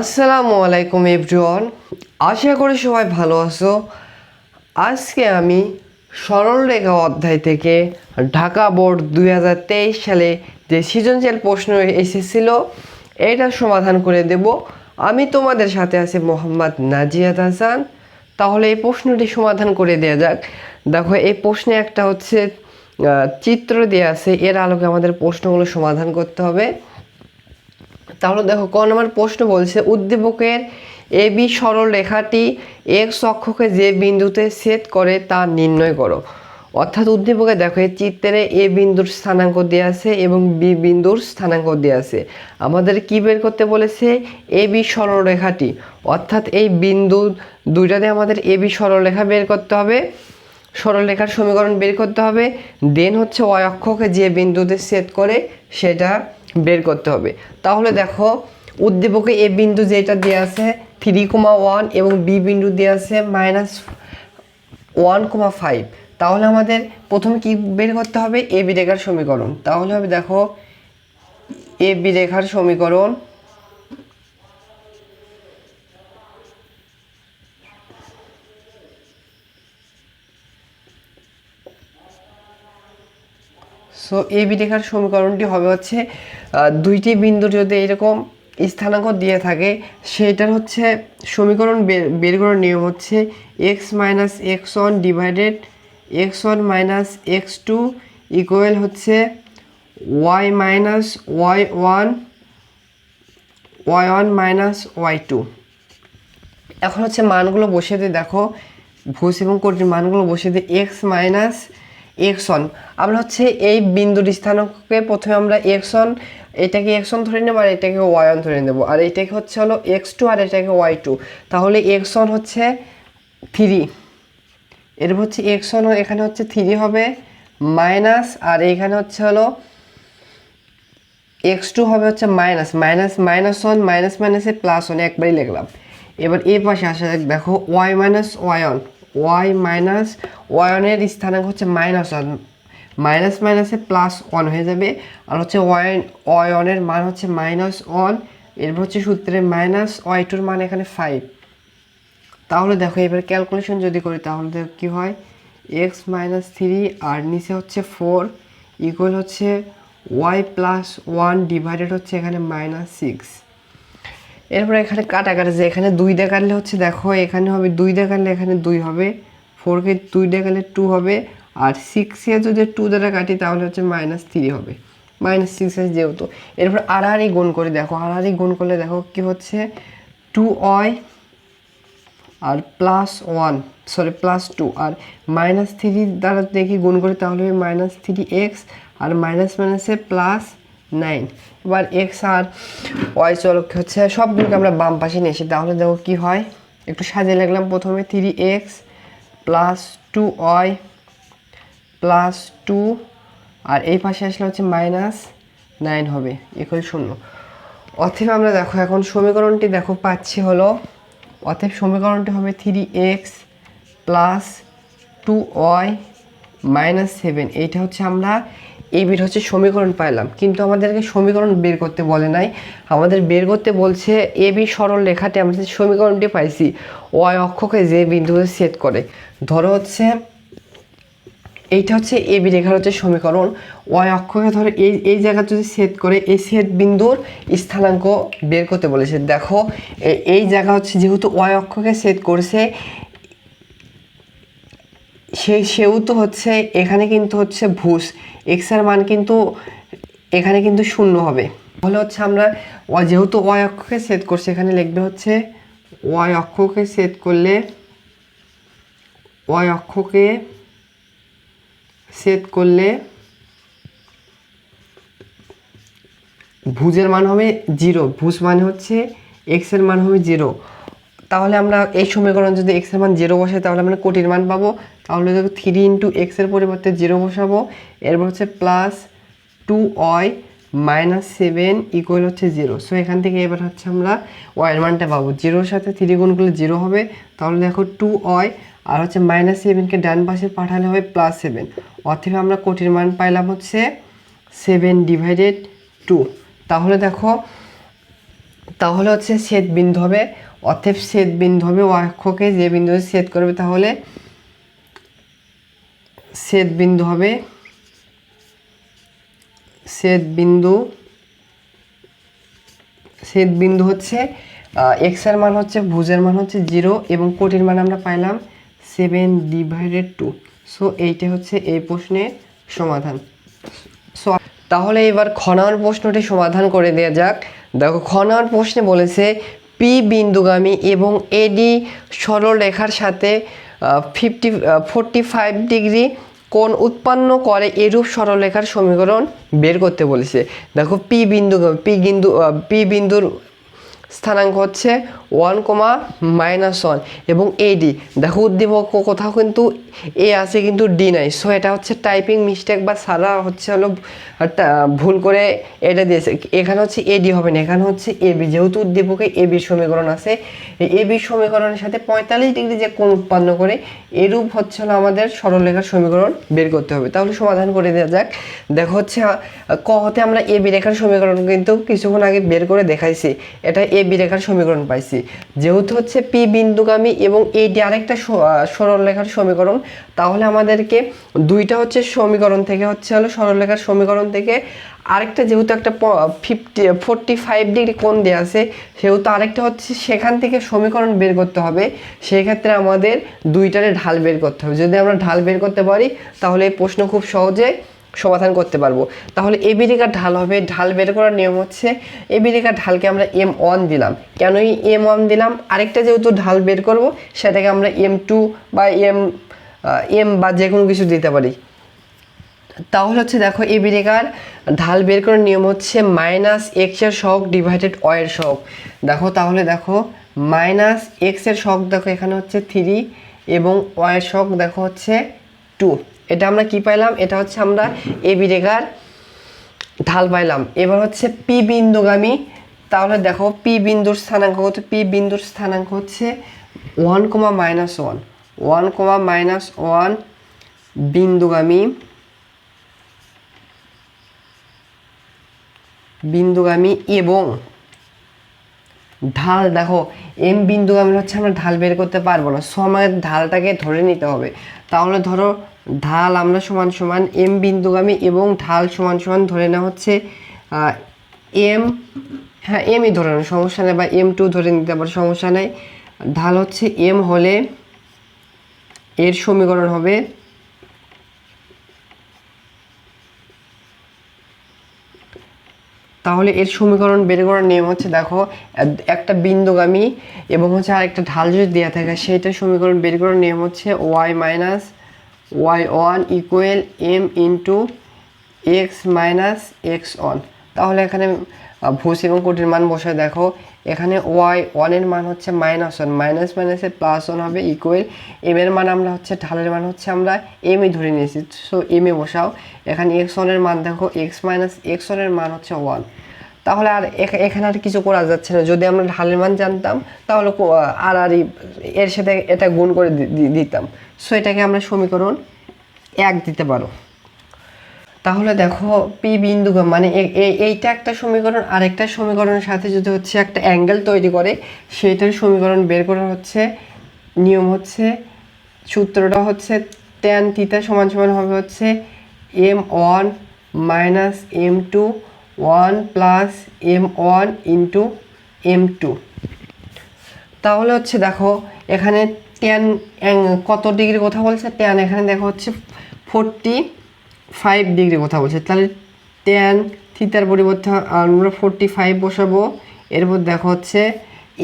আসসালামু আলাইকুম এভরিওয়ান, আশা করি সবাই ভালো আছো। আজকে আমি সরলরেখা অধ্যায় থেকে ঢাকা বোর্ড দু হাজার তেইশ সালে যে সৃজনশীল প্রশ্ন এসেছিল, এটা সমাধান করে দেব। আমি তোমাদের সাথে আছি মোহাম্মদ নাজিয়াত হাসান। তাহলে এই প্রশ্নটি সমাধান করে দেওয়া যাক। দেখো, এই প্রশ্নে একটা হচ্ছে চিত্র দেওয়া আছে। এর আলোকে আমাদের প্রশ্নগুলো সমাধান করতে হবে। তাহলে দেখো, ক নম্বর প্রশ্ন বলছে, উদ্দীপকের এ বি সরল রেখাটি এক্স অক্ষকে যে বিন্দুতে ছেদ করে তা নির্ণয় করো। অর্থাৎ উদ্দীপকে দেখো, এই চিত্রে এ বিন্দুর স্থানাঙ্ক দেওয়া আছে এবং বি বিন্দুর স্থানাঙ্ক দেওয়া আছে। আমাদের কি বের করতে বলেছে? এ বি সরল রেখাটি। অর্থাৎ এই বিন্দু দুইটাতে আমাদের এ বি সরল রেখা বের করতে হবে। সরলরেখার সমীকরণ বের করতে হবে। দেন হচ্ছে অক্ষকে যে বিন্দুতে সেট করে সেটা বের করতে হবে। তাহলে দেখো, উদ্দীপকে এ বিন্দু যেটা দেওয়া আছে থ্রি কমা ওয়ান এবং বি বিন্দু দেওয়া আছে মাইনাস ওয়ান কমা ফাইভ। তাহলে আমাদের প্রথমে কি বের করতে হবে? এ বি রেখার সমীকরণ। তাহলে হবে দেখো, এ বি রেখার সমীকরণ সো এই বি রেখার সমীকরণটি হবে হচ্ছে দুইটি বিন্দু যদি এরকম স্থানাঙ্ক দিয়ে থাকে, সেটার হচ্ছে সমীকরণ বের করার নিয়ম হচ্ছে X minus X one divided X one minus X two equal হচ্ছে Y minus Y one Y one minus Y two এখন হচ্ছে মানগুলো বসিয়ে দিয়ে দেখো, ভুজ এবং কোটির মানগুলো বসিয়ে দিয়ে এক্স মাইনাস এক্স ওয়ান আমরা হচ্ছে এই বিন্দুর স্থানাঙ্ককে প্রথমে আমরা এক্স ওয়ান এটাকে এক্স ওয়ান ধরে নেব আর এটাকে ওয়ান ধরে নেব। আর এটাকে হচ্ছে হলো এক্স টু আর এটাকে ওয়াই টু তাহলে এক্স ওয়ান হচ্ছে থ্রি এরপর হচ্ছে এক্স ওয়ান এখানে হচ্ছে থ্রি হবে মাইনাস আর এখানে হচ্ছে হলো এক্স টু হবে হচ্ছে minus minus minus one minus মাইনাসে প্লাস ওয়ান একবারই লিখলাম। এবার এই পাশে আসা দেখো y minus y one y minus y ওয়ানের স্থানাঙ্ক হচ্ছে মাইনাস ওয়ান মাইনাস মাইনাসে প্লাস ওয়ান হয়ে যাবে। আর হচ্ছে ওয়াই ওয়াই ওয়ানের মান হচ্ছে মাইনাস ওয়ান এরপর হচ্ছে সূত্রে মাইনাস ওয়াই টুর মান এখানে ফাইভ তাহলে দেখো, এবার ক্যালকুলেশন যদি করি, তাহলে দেখো কী হয়? এক্স মাইনাস থ্রি আর নিচে হচ্ছে ফোর ইকুয়াল হচ্ছে ওয়াই প্লাস ওয়ান ডিভাইডেড হচ্ছে এখানে মাইনাস সিক্স এরপরে এখানে কাটা যে এখানে দুই দেখালে হচ্ছে দেখো, এখানে হবে দুই দেখালে এখানে দুই হবে ফোরকে দুই দেখালে টু হবে, আর সিক্সে যদি টু দ্বারা কাটি তাহলে হচ্ছে মাইনাস থ্রি হবে। মাইনাস সিক্স আছে যেহেতু। এরপর আড়াআড়ি গুণ করে দেখো, আড়াআড়ি গুণ করলে দেখো কি হচ্ছে? টু ওয়াই আর plus one sorry plus two আর মাইনাস থ্রি দ্বারা দেখি গুণ করি তাহলে মাইনাস থ্রি এক্স আর মাইনাস মাইনাসে প্লাস নাইন এবার এক্স আর ওয়াই চলক হচ্ছে সবগুলোকে আমরা বাম পাশে নিয়ে এসি তাহলে দেখো কী হয়? একটু সাজিয়ে লাগলাম প্রথমে three x plus two y plus two আর এই পাশে আসলে হচ্ছে মাইনাস নাইন হবে ইকুয়াল শূন্য। অথবা আমরা দেখো এখন সমীকরণটি দেখো পাচ্ছি হলো, অতএব সমীকরণটি হবে three x plus two y minus seven এইটা হচ্ছে আমরা এই বের হচ্ছে সমীকরণ পাইলাম। কিন্তু আমাদেরকে সমীকরণ বের করতে বলে নাই। আমাদের বের করতে বলছে এ বি সরল রেখাতে আমরা সমীকরণটি পাইছি, ওয়াই অক্ষকে যে বিন্দুতে সেট করে। ধরো হচ্ছে, এইটা হচ্ছে এ বি রেখার হচ্ছে সমীকরণ। ওয়াই অক্ষকে ধরে এই এই জায়গা যদি সেট করে, এই সেট বিন্দুর স্থানাঙ্ক বের করতে বলেছে। দেখো এই জায়গা হচ্ছে যেহেতু ওয়াই অক্ষকে সেট করছে সেই সেহেতু হচ্ছে, এখানে কিন্তু হচ্ছে ভুস। এক্সের মান কিন্তু, এখানে কিন্তু শূন্য হবে। তাহলে হচ্ছে আমরা যেহেতু ওয়াই অক্ষকে সেট করছে, এখানে লিখবে হচ্ছে ওয়াই অক্ষকে সেট করলে ওয়াই অক্ষকে সেট করলে ভুজের মান হবে জিরো। ভুজ মানে হচ্ছে এক্সের মান হবে জিরো। তাহলে আমরা এই সমীকরণ যদি এক্সের মান জিরো বসাই, তাহলে আমরা কোটির মান পাবো। তাহলে থ্রি ইন্টু এক্সের পরিবর্তে জিরো বসাবো, এরপর হচ্ছে plus two y minus seven equal হচ্ছে জিরো সো এখান থেকে এবার হচ্ছে আমরা ওয়াইয়ের মানটা পাবো। জিরোর সাথে থ্রি গুণ করলে জিরো হবে। তাহলে দেখো টু ওয়াই আর হচ্ছে মাইনাস সেভেনকে ডান পাশে পাঠালে হবে প্লাস সেভেন অথবা আমরা কোটির মান পাইলাম হচ্ছে সেভেন ডিভাইডেড টু তাহলে দেখো, তাহলে হচ্ছে ছেদ বিন্দু হবে অতএব ছেদ বিন্দু হবে অক্ষকে যে বিন্দু ছেদ করবে তাহলে ছেদ বিন্দু হবে, ছেদ বিন্দু ছেদ বিন্দু হচ্ছে এক্সের মান হচ্ছে, ভুজের মান হচ্ছে জিরো এবং কোটির মান আমরা পাইলাম সেভেন ডিভাইডেড টু সো এইটা হচ্ছে এই প্রশ্নের সমাধান। সো তাহলে এবার খ নম্বর প্রশ্নটি সমাধান করে দেওয়া যাক। দেখো, খ নম্বর প্রশ্নে বলেছে পি বিন্দুগামী এবং এডি সরলরেখার সাথে ফিফটি ফোরটি ফাইভ ডিগ্রি কোন উৎপন্ন করে এরূপ সরলরেখার সমীকরণ বের করতে বলেছে। দেখো, পি বিন্দু পি বিন্দু পি বিন্দুর স্থানাঙ্ক হচ্ছে ওয়ান কমা মাইনাস ওয়ান এবং এডি দেখো উদ্দীপক কোথাও কিন্তু এ আছে, কিন্তু ডি নাই। সো এটা হচ্ছে টাইপিং মিস্টেক বা সারা হচ্ছে হলো ভুল করে এটা দিয়েছে। এখানে হচ্ছে এডি হবে না, এখানে হচ্ছে এবি যেহেতু উদ্দীপকে এবি সমীকরণ আছে, এই এবি সমীকরণের সাথে পঁয়তাল্লিশ ডিগ্রি যে কোণ উৎপন্ন করে, এরূপ হচ্ছে হলো আমাদের সরলরেখার সমীকরণ বের করতে হবে। তাহলে সমাধান করে দেওয়া যাক। দেখো হচ্ছে ক হতে আমরা এবি রেখার সমীকরণ কিন্তু কিছুক্ষণ আগে বের করে দেখাইছি। এটা এবি রেখার সমীকরণ পাইছি। যেহেতু হচ্ছে পি বিন্দুগামী এবং এইটি আরেকটা সরলরেখার সমীকরণ, তাহলে আমাদেরকে দুইটা হচ্ছে সমীকরণ থেকে হচ্ছে হলো সরলরেখার সমীকরণ থেকে আরেকটা যেহেতু একটা ফিফটি ফোরটি ফাইভ ডিগ্রি কোণ দেওয়া আছে, সেহেতু আরেকটা হচ্ছে সেখান থেকে সমীকরণ বের করতে হবে সেই ক্ষেত্রে আমাদের দুইটারে ঢাল বের করতে হবে। যদি আমরা ঢাল বের করতে পারি, তাহলে এই প্রশ্ন খুব সহজে সমাধান করতে পারব। তাহলে এবি রেখার ঢাল হবে। ঢাল বের করার নিয়ম হচ্ছে এবি রেখার ঢালকে আমরা এম ওয়ান দিলাম। কেনই এম ওয়ান দিলাম? আরেকটা যেহেতু ঢাল বের করব, সেটাকে আমরা এম টু বা এম এম বা যে কোনো কিছু দিতে পারি। তাহলে হচ্ছে দেখো এবি রেখার ঢাল বের করার নিয়ম হচ্ছে মাইনাস এক্সের শখ ডিভাইডেড ওয়ের শখ দেখো, তাহলে দেখো মাইনাস এক্সের শখ দেখো এখানে হচ্ছে থ্রি এবং ওয়ের শক দেখো হচ্ছে টু। এটা আমরা কি পাইলাম? এটা হচ্ছে আমরা এবি রেখার ঢাল পাইলাম। এবার হচ্ছে পি বিন্দুগামী। তাহলে দেখো, পি বিন্দুর স্থানাঙ্ক কত? পি বিন্দুর স্থানাঙ্ক হচ্ছে one comma minus one. One comma minus one বিন্দুগামী। বিন্দুগামী এবং ঢাল, দেখো এম বিন্দুগামী হচ্ছে আমরা ঢাল বের করতে পারব না। সো আমাদের ঢালটাকে ধরে নিতে হবে। তাহলে ধরো, ঢাল আমরা সমান সমান এম বিন্দুগামী এবং ঢাল সমান সমান ধরে নেওয়া হচ্ছে এম হ্যাঁ এমই ধরে নেওয়া সমস্যা নেই, বা এম টু ধরে নিতে পারো, সমস্যা নেই। ঢাল হচ্ছে এম হলে এর সমীকরণ হবে তাহলে এর সমীকরণ বের করার নিয়ম হচ্ছে, দেখো, একটা বিন্দুগামী এবং হচ্ছে আর একটা ঢাল যদি দেওয়া থাকে সেইটার সমীকরণ বের করার নিয়ম হচ্ছে y minus y one equal m into x minus x one তাহলে এখানে ভুস এবং কোটির মান বসে দেখো। এখানে ওয়াই ওয়ানের মান হচ্ছে মাইনাস ওয়ান মাইনাস মাইনাসে প্লাস ওয়ান হবে ইকুয়েল এম এর মান আমরা হচ্ছে ঢালের মান হচ্ছে আমরা এম এ ধরে নিয়েছি। সো এম এ বসাও। এখানে এক্স ওয়ানের মান দেখো। এক্স মাইনাস এক্স ওয়ানের মান হচ্ছে ওয়ান তাহলে আর এখা- এখানে আর কিছু করা যাচ্ছে না। যদি আমরা ঢালের মান জানতাম, তাহলে আর আর এর সাথে এটা গুণ করে দিতাম। সো এটাকে আমরা সমীকরণ এক দিতে পারো। তাহলে দেখো পি বিন্দু মানে এইটা একটা সমীকরণ আর একটা সমীকরণের সাথে যদি হচ্ছে একটা অ্যাঙ্গেল তৈরি করে, সেইটার সমীকরণ বের করা হচ্ছে, নিয়ম হচ্ছে, সূত্রটা হচ্ছে ট্যান থিতা সমান সমান হবে হচ্ছে m one minus m two one plus m one into m two তাহলে হচ্ছে দেখো, এখানে ট্যান কত ডিগ্রি কথা বলছে? ট্যান এখানে দেখো হচ্ছে ফোরটি ফাইভ ডিগ্রি কথা বলছে। তাহলে ট্যান থিতার পরিবর্তে আমরা ফোরটি ফাইভ বসাবো। এরপর দেখো হচ্ছে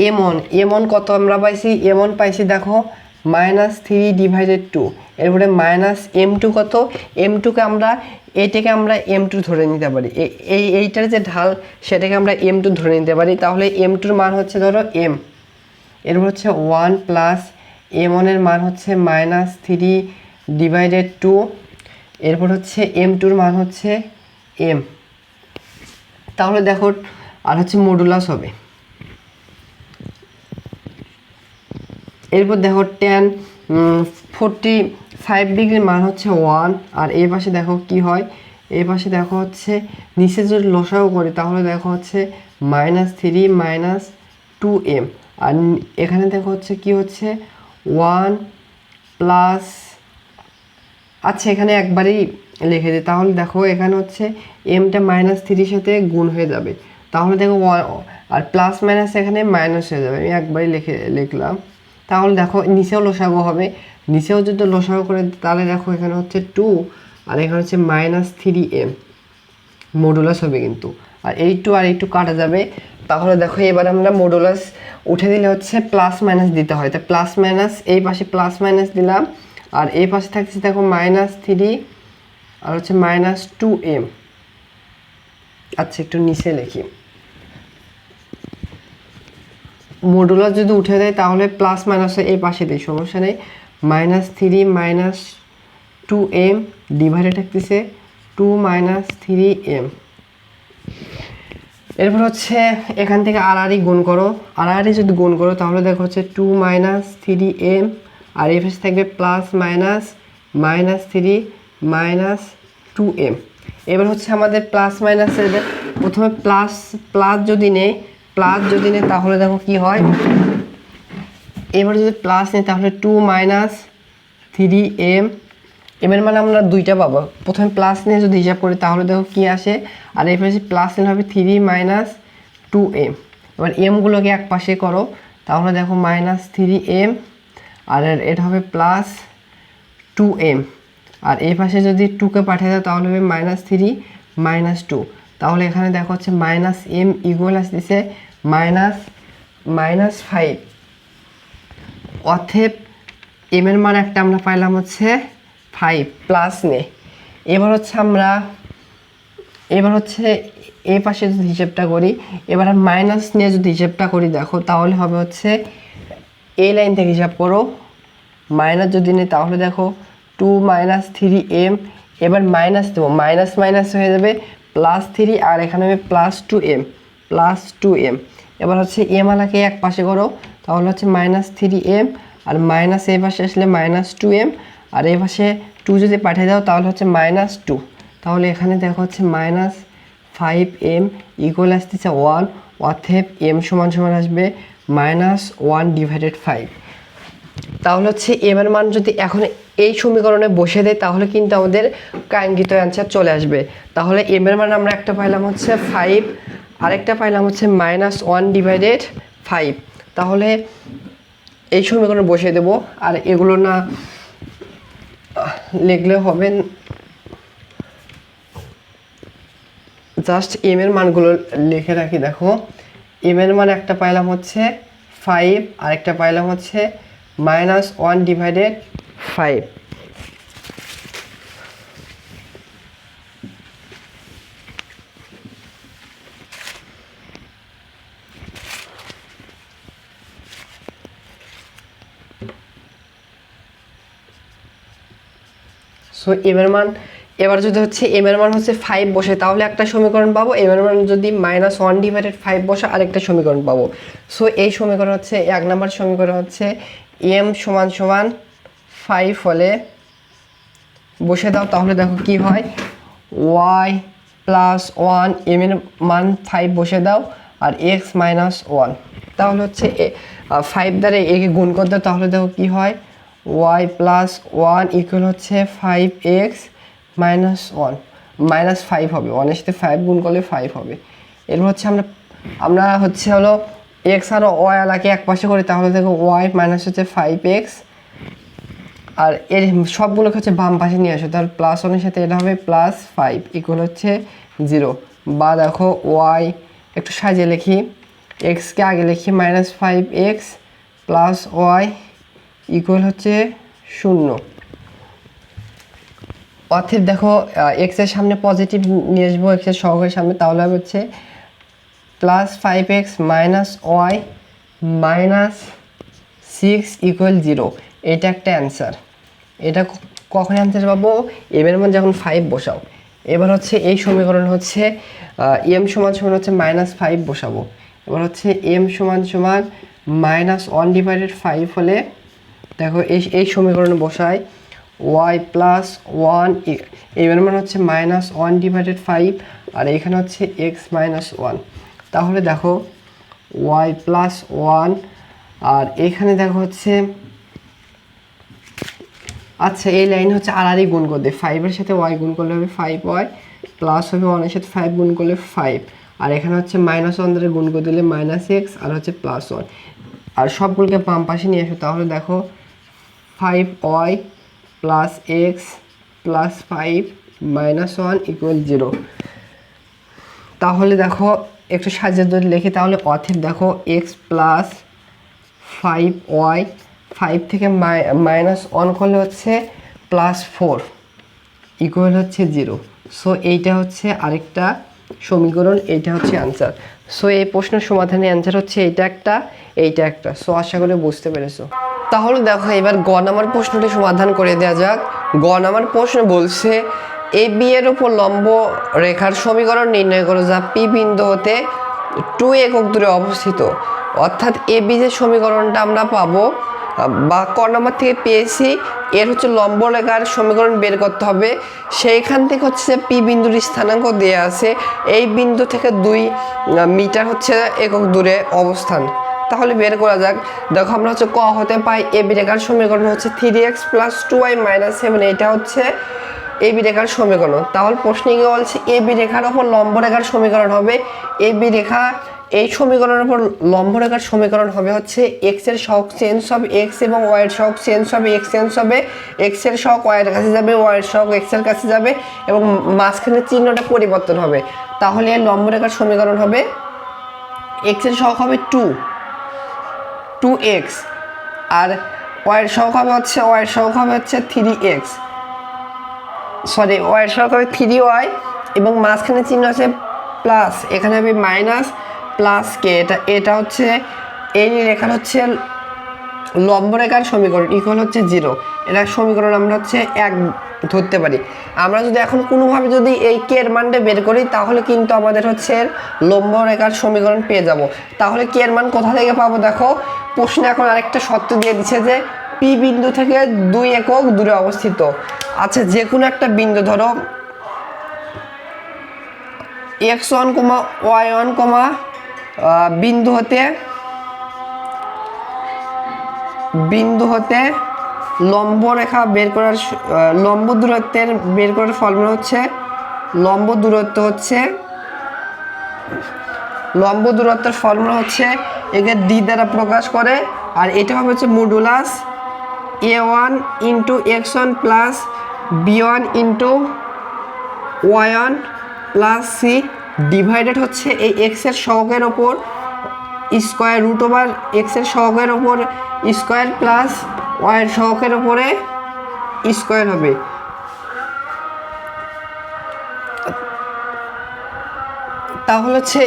এমন এমন কত আমরা পাইছি? এমন পাইছি দেখো মাইনাস থ্রি ডিভাইডেড টু এরপরে মাইনাস এম টু কত? এম টুকে আমরা, এটাকে আমরা এম টু ধরে নিতে পারি। এই, এইটার যে ঢাল, সেটাকে আমরা এম টু ধরে নিতে পারি। তাহলে এম টুর মান হচ্ছে ধরো এম এরপর হচ্ছে ওয়ান প্লাস এম ওয়ানের মান হচ্ছে মাইনাস থ্রি ডিভাইডেড টু এরপর হচ্ছে এম টুর মান হচ্ছে এম তাহলে দেখো, আর হচ্ছে মডুলাস হবে। এরপর দেখো টেন ফোরটি ফাইভ ডিগ্রির মান হচ্ছে ওয়ান আর এই পাশে দেখো কি হয়? এই পাশে দেখো হচ্ছে নিচে যদি লসাও করি, তাহলে দেখো হচ্ছে minus three minus two m আর এখানে দেখো হচ্ছে কি হচ্ছে? ওয়ান প্লাস আচ্ছা এখানে একবারেই লিখে দিই। তাহলে দেখো, এখানে হচ্ছে এমটা মাইনাস থ্রির সাথে গুণ হয়ে যাবে। তাহলে দেখো আর প্লাস মাইনাস এখানে মাইনাস হয়ে যাবে। আমি একবারই লিখে, লিখলাম। তাহলে দেখো, নিচেও লসাগু হবে। নিচেও যদি লসাগু করে তাহলে দেখো, এখানে হচ্ছে টু আর এখানে হচ্ছে মাইনাস থ্রি এম মডুলাস হবে কিন্তু। আর এই টু আর এই টু কাটা যাবে। তাহলে দেখো, এবার আমরা মডুলাস উঠে দিলে হচ্ছে প্লাস মাইনাস দিতে হয়। তো প্লাস মাইনাস এই পাশে প্লাস মাইনাস দিলাম। আর এই পাশে থাকছে দেখো মাইনাস থ্রি আর হচ্ছে মাইনাস টু এম আচ্ছা একটু নিচে লিখি। মডুলাস যদি উঠে দেয়, তাহলে প্লাস মাইনাস এই পাশে দিই, সমস্যা নেই। Minus three minus two m divided থাকতেছে টু মাইনাস থ্রি এম এরপর হচ্ছে এখান থেকে আড়াআড়ি গুণ করো। আড়াআড়ি যদি গুণ করো, তাহলে দেখো হচ্ছে টু মাইনাস থ্রি এম আর এই পাশে থাকবে plus minus minus three minus two m এবার হচ্ছে আমাদের প্লাস মাইনাসের প্রথমে প্লাস প্লাস যদি নেই প্লাস যদি নেই, তাহলে দেখো কি হয়? এবার যদি প্লাস নেই, তাহলে টু মাইনাস থ্রি এম এমের মানে আমরা দুইটা পাবো। প্রথমে প্লাস নিয়ে যদি হিসাব করি, তাহলে দেখো কি আসে? আর এই পাশে প্লাস নিলে হবে থ্রি মাইনাস টু এম এবার এমগুলোকে এক পাশে করো, তাহলে দেখো মাইনাস থ্রি এম আর এটা হবে প্লাস টু এম আর এই পাশে যদি টুকে পাঠিয়ে দাও, তাহলে হবে মাইনাস থ্রি মাইনাস টু তাহলে এখানে দেখো হচ্ছে মাইনাস এম ইকুয়াল আসতেছে মাইনাস মাইনাস ফাইভ অথেব এম এর মান একটা আমরা পাইলাম হচ্ছে ফাইভ প্লাস নে এবার হচ্ছে আমরা, এবার হচ্ছে এই পাশে যদি হিসেবটা করি, এবার মাইনাস নিয়ে যদি হিসেবটা করি, দেখো, তাহলে হবে হচ্ছে এই লাইন থেকে হিসাব করো। মাইনাস যদি নেই, তাহলে দেখো টু মাইনাস থ্রি এম এবার মাইনাস দেবো। মাইনাস মাইনাস হয়ে যাবে প্লাস থ্রি আর এখানে হবে plus two m plus two m এবার হচ্ছে এম আলাকে এক পাশে করো, তাহলে হচ্ছে মাইনাস থ্রি এম আর মাইনাস এই পাশে আসলে মাইনাস টু এম আর এই পাশে টু যদি পাঠিয়ে দাও, তাহলে হচ্ছে মাইনাস টু তাহলে এখানে দেখো হচ্ছে মাইনাস ফাইভ এম ইকুয়াল আসতেছে ওয়ান অথেব এম সমান সমান আসবে মাইনাস ওয়ান ডিভাইডেড ফাইভ। তাহলে হচ্ছে এম এর মান যদি এখন এই সমীকরণে বসে দেয়, তাহলে কিন্তু আমাদের কাঙ্ক্ষিত অ্যান্সার চলে আসবে। তাহলে এম এর মান আমরা একটা পাইলাম হচ্ছে ফাইভ আরেকটা পাইলাম হচ্ছে মাইনাস ওয়ান ডিভাইডেড ফাইভ। তাহলে এই সমীকরণে বসিয়ে দেবো, আর এগুলো না লিখলে হবে জাস্ট এম এর মানগুলো লিখে রাখি, দেখো। এম এর মান একটা পাইলাম হচ্ছে ফাইভ আরেকটা পাইলাম হচ্ছে minus one divided five so m এর মান এবার যদি হচ্ছে এম এর মান হচ্ছে ফাইভ বসে, তাহলে একটা সমীকরণ পাবো। এম এর মান যদি মাইনাস ওয়ান ডিভাইডেড ফাইভ বসে, আরেকটা সমীকরণ পাবো। সো এই সমীকরণ হচ্ছে, এক নম্বর সমীকরণ হচ্ছে এম সমান সমান ফাইভ হলে বসে দাও, তাহলে দেখো কি হয়। ওয়াই প্লাস ওয়ান এম এর মান ফাইভ বসে দাও, আর এক্স মাইনাস ওয়ান তাহলে হচ্ছে ফাইভ দ্বারা একে গুণ করে দাও তাহলে দেখো কি হয়। ওয়াই প্লাস ওয়ান ইকুয়াল হচ্ছে five x minus one minus five হবে। ওয়ানের সাথে ফাইভ গুণ করলে ফাইভ হবে। এরপর হচ্ছে আমরা আমরা হচ্ছে হলো এক্স আর ওয়াই আলাকে এক পাশে করি, তাহলে দেখো ওয়াই মাইনাস হচ্ছে ফাইভ এক্স আর এর সবগুলোকে হচ্ছে বাম পাশে নিয়ে আসো। তাহলে প্লাস ওয়ানের সাথে এটা হবে প্লাস ফাইভ ইকুয়াল হচ্ছে জিরো বা দেখো ওয়াই একটু সাজিয়ে লিখি। এক্সকে আগে লিখি minus five x plus y equal হচ্ছে শূন্য। অর্থের দেখো এক্সের সামনে পজিটিভ নিয়ে আসব এক্সের সহগের সামনে, তাহলে হচ্ছে plus five x minus y minus six equal zero এটা একটা অ্যান্সার এটা কখন অ্যান্সার পাবো? এবার মান যখন ফাইভ বসাও, এবার হচ্ছে এই সমীকরণ হচ্ছে এম সমান সমান হচ্ছে মাইনাস ফাইভ বসাবো। এবার হচ্ছে এম সমান সমান মাইনাস ওয়ান ডিভাইডেড ফাইভ হলে, দেখো এই এই সমীকরণে বসায় ওয়াই প্লাস ওয়ান এবার মান হচ্ছে মাইনাস ওয়ান ডিভাইডেড ফাইভ আর এখানে হচ্ছে এক্স মাইনাস ওয়ান তাহলে দেখো ওয়াই প্লাস ওয়ান আর এখানে দেখো হচ্ছে আচ্ছা এই লাইন হচ্ছে আরই গুণ করতে ফাইভের সাথে ওয়াই গুণ করলে হবে ফাইভ ওয়াই প্লাস হবে ওয়ানের সাথে ফাইভ গুণ করলে ফাইভ আর এখানে হচ্ছে মাইনাস ওয়ান ধরে গুণ করে দিলে মাইনাস এক্স আর হচ্ছে প্লাস ওয়ান আর সবগুলোকে বাম পাশে নিয়ে আসো তাহলে দেখো five y plus x plus five minus one equal zero তাহলে দেখো, একটু সাজিয়ে যদি লিখি, তাহলে অথের দেখো x plus five y five থেকে মাইনাস ওয়ান করলে হচ্ছে প্লাস ফোর ইকুয়াল হচ্ছে জিরো সো এইটা হচ্ছে আরেকটা সমীকরণ, এইটা হচ্ছে অ্যান্সার সো এই প্রশ্নের সমাধানের অ্যান্সার হচ্ছে এইটা একটা এইটা একটা। সো আশা করি বুঝতে পেরেছ। তাহলে দেখো, এবার গ নাম্বার প্রশ্নটি সমাধান করে দেওয়া যাক। গ নাম্বার প্রশ্ন বলছে, এ বি এর উপর লম্ব রেখার সমীকরণ নির্ণয় করো যা পি বিন্দু হতে টু একক দূরে অবস্থিত। অর্থাৎ এ বি যে সমীকরণটা আমরা পাবো, বা ক নম্বর থেকে পেয়েছি, এর হচ্ছে লম্ব রেখার সমীকরণ বের করতে হবে। সেইখান থেকে হচ্ছে পি বিন্দুর স্থানাঙ্ক দেওয়া আছে। এই বিন্দু থেকে দুই মিটার হচ্ছে একক দূরে অবস্থান। তাহলে বের করা যাক। দেখো, আমরা হচ্ছে ক হতে পাই, এ বি রেখার সমীকরণ হচ্ছে three x plus two y minus seven এটা হচ্ছে এ বি রেখার সমীকরণ। তাহলে প্রশ্নে গিয়ে বলছে? এ বি রেখার ওপর লম্ব রেখার সমীকরণ হবে, এ বি রেখা এই সমীকরণের উপর লম্ব রেখার সমীকরণ হবে হচ্ছে এক্সের চেঞ্জ হবে এক্স এবং ওয়াই এর চেঞ্জ হবে এক্স চেঞ্জ হবে এক্সের সহগ ওয়াই এর কাছে যাবে ওয়াই এর সহগ এক্সের কাছে যাবে এবং মাঝখানে চিহ্নটা পরিবর্তন হবে। তাহলে লম্ব রেখার সমীকরণ হবে এক্সের হবে টু টু এক্স আর ওয়ের সংখ্যা হচ্ছে ওয়ের হবে হচ্ছে থ্রি এক্স সরি ওয়ের সহগ হবে থ্রি ওয়াই এবং মাঝখানে চিহ্ন আছে প্লাস এখানে হবে মাইনাস প্লাস কে এটা এটা হচ্ছে, এই রেখার হচ্ছে লম্ব রেখার সমীকরণ ইকুয়াল হচ্ছে জিরো এটা সমীকরণ আমরা হচ্ছে এক ধরতে পারি। আমরা যদি এখন কোনোভাবে যদি এই কে এর মানটা বের করি, তাহলে কিন্তু আমাদের হচ্ছে এর লম্ব রেখার সমীকরণ পেয়ে যাব। তাহলে কে এর মান কোথা থেকে পাবো দেখো? প্রশ্নে এখন আরেকটা শর্ত দিয়ে দিচ্ছে যে পি বিন্দু থেকে দুই একক দূরে অবস্থিত। আচ্ছা যে কোনো একটা বিন্দু ধরো x one comma y one comma বিন্দু হতে বিন্দু হতে লম্ব রেখা বের করার লম্ব দূরত্বের বের করার ফর্মুলা হচ্ছে লম্ব দূরত্ব হচ্ছে লম্ব দূরত্বের ফর্মুলা হচ্ছে একে ডি দ্বারা প্রকাশ করে, আর এটা হবে হচ্ছে modulus a one into x one plus b one into y one plus c divided হচ্ছে এই এক্সের সহগের ওপর স্কোয়ার রুট ওভার এক্সের সহগের ওপর স্কোয়ার প্লাস ওয়াইয়ের সহগের ওপরে স্কোয়ার হবে। তাহলে হচ্ছে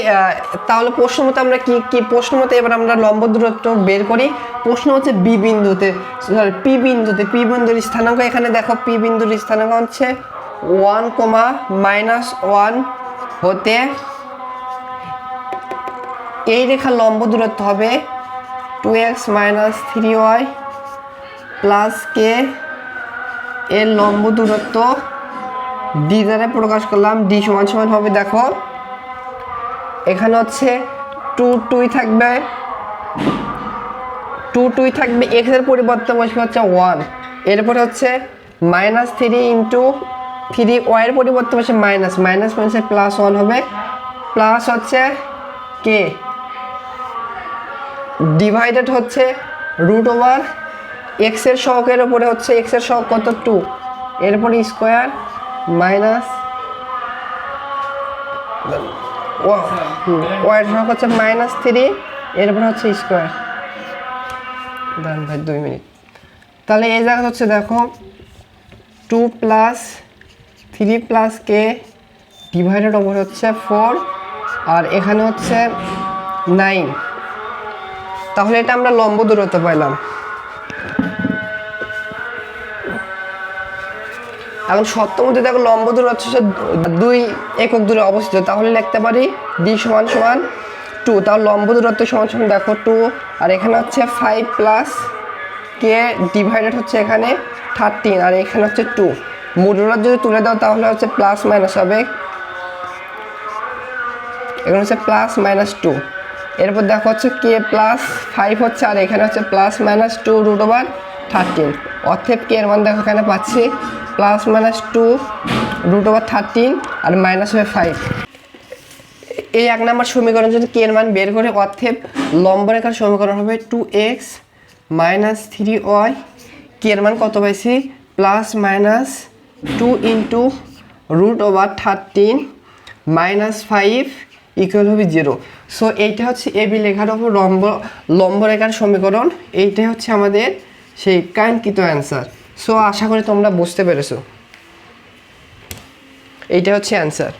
তাহলে প্রশ্ন মতো আমরা কি কি প্রশ্ন মতো এবার আমরা লম্ব দূরত্ব বের করি। প্রশ্ন হচ্ছে বি বিন্দুতে সরি পি বিন্দুতে, পি বিন্দুর স্থানাঙ্ক এখানে দেখো, পি বিন্দুর স্থানাঙ্ক হচ্ছে ওয়ান কমা মাইনাস ওয়ান হতে এই রেখা লম্ব দূরত্ব হবে two x minus three y plus k এর লম্ব দূরত্ব ডি দ্বারা প্রকাশ করলাম, ডি সমান সমান হবে, দেখো। এখানে হচ্ছে টু টুই থাকবে, টু টুই থাকবে এক্সের পরিবর্তে বসবে হচ্ছে ওয়ান। এরপরে হচ্ছে মাইনাস থ্রি ইন্টু থ্রি ওয়াইয়ের পরিবর্তে বসে মাইনাস মাইনাস মাইনাসে প্লাস ওয়ান হবে, প্লাস হচ্ছে কে? ডিভাইডেড হচ্ছে রুট ওভার এক্সের সহকের ওপরে হচ্ছে এক্সের সহক কত? টু এরপরে স্কোয়ার মাইনাস ওয়াইয়ের সহক হচ্ছে মাইনাস থ্রি এরপরে হচ্ছে স্কোয়ার দাঁড়ান ভাই দুই মিনিট। তাহলে এই জায়গা হচ্ছে দেখো two plus three plus k divided over হচ্ছে ফোর আর এখানে হচ্ছে নাইন তাহলে এটা আমরা লম্ব দূরত্ব পাইলাম। এখন সপ্তম মধ্যে দেখো লম্ব দূরত্ব হচ্ছে দুই একক দূরে অবস্থিত। তাহলে লিখতে পারি ডি সমান সমান টু তাহলে লম্ব দূরত্ব সমান সমান দেখো টু আর এখানে হচ্ছে ফাইভ প্লাস কে ডিভাইডেড হচ্ছে এখানে থার্টিন আর এখানে হচ্ছে টু মডুলার যদি তুলে দাও তাহলে হচ্ছে প্লাস মাইনাস হবে। এখানে হচ্ছে প্লাস মাইনাস টু এরপর দেখো হচ্ছে কে প্লাস ফাইভ হচ্ছে, আর এখানে হচ্ছে plus minus two root over thirteen অর্থেপ k এর মান দেখো এখানে পাচ্ছি plus minus two root over thirteen আর মাইনাস হবে ফাইভ এই এক নম্বর সমীকরণ যদি কে এর মান বের করে অর্থেপ লম্ব রেখার সমীকরণ হবে two x minus three y k এর মান কত পাইছি? Plus minus two into root over thirteen minus five equal হবে জিরো সো এইটা হচ্ছে এবি লেখার ওপর লম্ব লম্ব রেখার সমীকরণ। এইটাই হচ্ছে আমাদের সেই কাঙ্ক্ষিত অ্যান্সার সো আশা করি তোমরা বুঝতে পেরেছ। এইটা হচ্ছে অ্যান্সার